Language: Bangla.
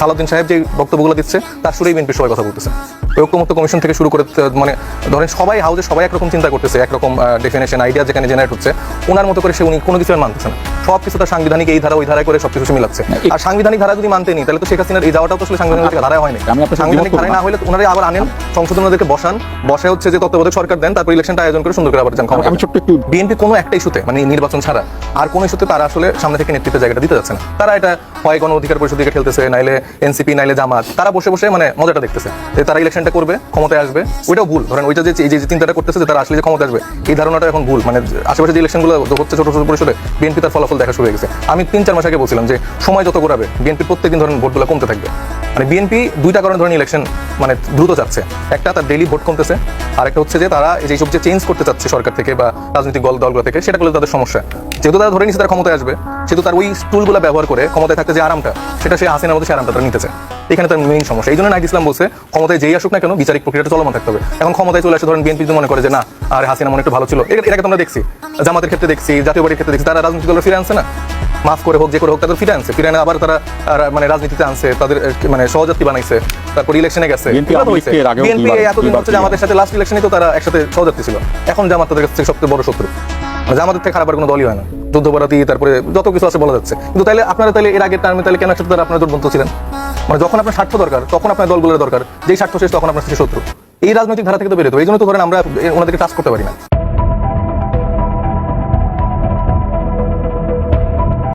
সালাউদ্দিন সাহেব যে বক্তব্যগুলো দিচ্ছে তার সুরেই বিএনপি সবাই কথা বলতেছে। ওই ঐক্যমুক্ত কমিশন থেকে শুরু করে মানে ধরেন সবাই হাউজে সবাই একরকম চিন্তা করতেছে একরকম ডেফিনেশন আইডিয়া যেখানে জেনারেট হচ্ছে ওনার মতো করে সে উনি কোনো কিছু মানতেছে না। সব কিছু তার সাংবিধানিক এই ধারা ওই ধারায় করে সব কিছু মিলাচ্ছে আর সাংবিধানিক ধারা যদি মানতে নি তাহলে তো শেখ হাসিনার এই যাওয়াটাও তো আসলে সাংবিধানিক ধারায় হয়নি সাংবিধানিক ধারায় না। হলে ওনারা আবার আনেন সংশোধন ওনাদেরকে বসান বসে হচ্ছে যে তত্ত্বাবধায়ক সরকার দেন তারপর ইলেকশনটা আয়োজন করে সুন্দর করে আবার যান ক্ষমতা বিএনপি কোনো একটা ইস্যুতে মানে নির্বাচন ছাড়া আর কোন ইস্যুতে তারা আসলে সামনে থেকে নেতৃত্বের জায়গাটা দিতে যাচ্ছে না। তারা এটা হয় গণ অধিকার পরিষদ দিকে খেলতেছে নাইলে এনসিপি নাইলে জামাত, তারা বসে বসে মানে মজাটা দেখতেছে। যে তারা ইলেকশনটা করবে, ক্ষমতায় আসবে, ওইটাও ভুল। ধরেন ওইটা যে এই যে চিন্তাটা করতেছে যে তারা আসলে যে ক্ষমতা আসবে, এই ধারণাটা এখন ভুল। মানে আশেপাশে যে ইলেকশনগুলো হচ্ছে ছোট ছোট পরিসরে বিএনপি তার ফলাফল দেখা শুরু হয়ে গেছে। আমি তিন, চার মাস আগে বলছিলাম যে সময় যত করাবে বিএনপি প্রত্যেকদিন ধরেন ভোটগুলো কমতে থাকবে। মানে বিএনপি দুইটা কারণে ধরেন ইলেকশন মানে দ্রুত যাচ্ছে। একটা তার ডেইলি ভোট কমতেছে আর একটা হচ্ছে যে তারা এই যে সব যে চেঞ্জ করতে চাচ্ছে সরকার থেকে বা রাজনৈতিক দল, দলগুলো থেকে, সেটা করলে তাদের সমস্যা। যেহেতু তারা ধরে নিচ্ছে তারা ক্ষমতায় আসবে, সেহেতু তার ওই টুলগুলো ব্যবহার করে ক্ষমতায় থাকতে যে আরামটা সেটা সে হাসিনার মধ্যে সে আরামটা তারা নিতেছে। এখানে তার মেইন সমস্যা। এই জন্য নাইট ইসলাম বলছে ক্ষমতায় যেই আসুক না কেন বিচারিক প্রক্রিয়াটা চলমান থাকতে হবে। এখন ক্ষমতায় চলে আসে ধরেন বিএনপি যদি মনে করে যে না আর হাসিনা মনে একটু ভালো ছিল। এর- এটাকে তোমরা দেখছি জামাতের ক্ষেত্রে দেখছি জাতীয় বাড়ির ক্ষেত্রে দেখছি তারা রাজনৈতিক দল ফিরে আনছে না? মাফ করে হোক যে করে হোক তাদের ফিরে আনছে। ফিরে আবার তারা মানে রাজনীতিতে আনছে তাদের মানে সহযাত্রী বানাইছে? তারপর ইলেকশনে গেছে। দুইবার- এতদিন হচ্ছে আমাদের সাথে লাস্ট ইলেকশনে তো তারা একসাথে সহযাত্রী ছিল। এখন জামাত তাদের কাছে সবচেয়ে বড় শত্রু। জামাতের থেকে খারাপ আর কোনো দলই হয় না। যুদ্ধপরাধী তারপরে যত কিছু আছে বলা যাচ্ছে। কিন্তু তাহলে আপনারা তাহলে এর আগের টার্মে তাহলে কেন একসাথে তারা আপনারা ছিলেন? মানে যখন আপনার স্বার্থ দরকার, তখন আপনার দলগুলোর দরকার। যেই স্বার্থ শেষ, তখন আপনার শত্রু। এই রাজনৈতিক ধারা থেকে তো বেরোতো এই জন্য তো ধরেন আমরা ওনাদেরকে টাচ করতে পারি না।